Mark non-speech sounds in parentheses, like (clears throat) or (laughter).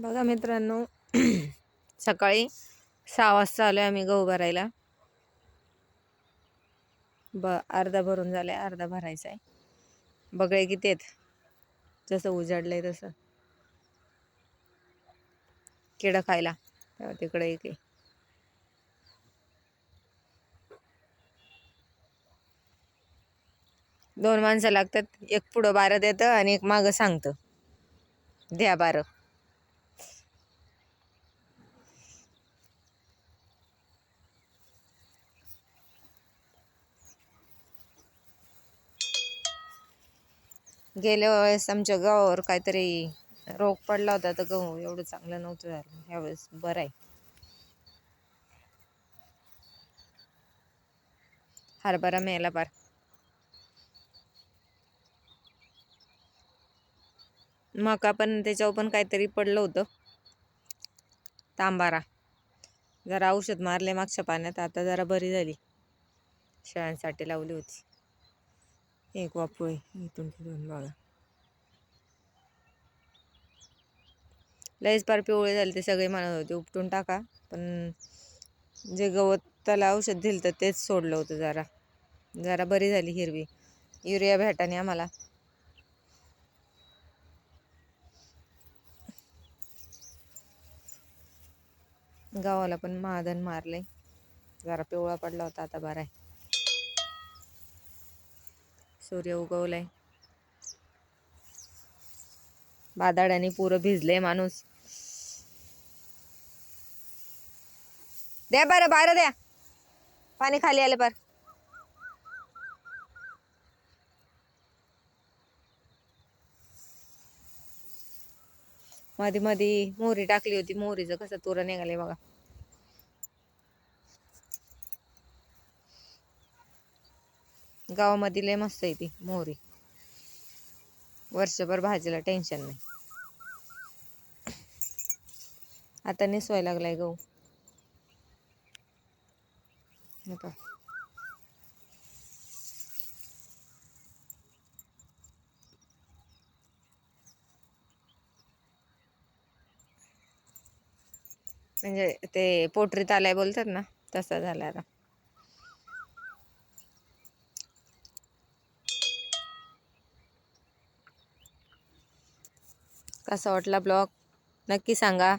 बघा मित्रांनो (clears throat) सकाळी सहा वाजता आलोय आम्ही गहू भरायला. ब अर्धा भरून झालाय अर्धा भरायचा आहे बगळे किती आहेत? जसं उजाडलंय तसं. किडं खायला. तेव्हा तिकडे एक आहे. दोन माणसं लागतात एक पुढं बारं देतं आणि एक मागं सांगतं. द्या बारं. गेल्या वेळेस आमच्या गावावर काहीतरी रोग पडला होता तर गहू एवढं चांगलं नव्हतं झालं. ह्यावेळेस बरं आहे. हरभरा मेला पार. मका पण त्याच्यावर पण काहीतरी पडलं होतं. तांबारा. जरा औषध मारले मागच्या पाण्यात आता जरा बरी झाली. शेळ्यांसाठी लावली होती. एक वापरू इथून तिथून बघा. लईच पार पिवळे झाले ते सगळे म्हणत होते उपटून टाका. पण जे गवत त्याला औषध दिलं तर तेच सोडलं होतं जरा. जरा बरी झाली हिरवी. युरिया भेटाने आम्हाला. गावाला पण महादन मारले जरा पिवळा पडला होता आता बरा आहे. सूर्य उगवलाय. बादाड्याने पुरं भिजलंय माणूस. द्या बरं बाहेर द्या. पाणी खाली आलं बर. मध्ये मध्ये मोहरी टाकली होती मोहरीचं कसं तुरं निघाले बघा. गावामध्ये लय मस्त आहे ती मोहरी. वर्षभर भाजीला टेन्शन नाही. आता नेसवाय लागलाय गहू. हे म्हणजे ते पोटरीत आलाय बोलतात ना तसा झाला आता. कसा वाटला ब्लॉग? नक्की सांगा.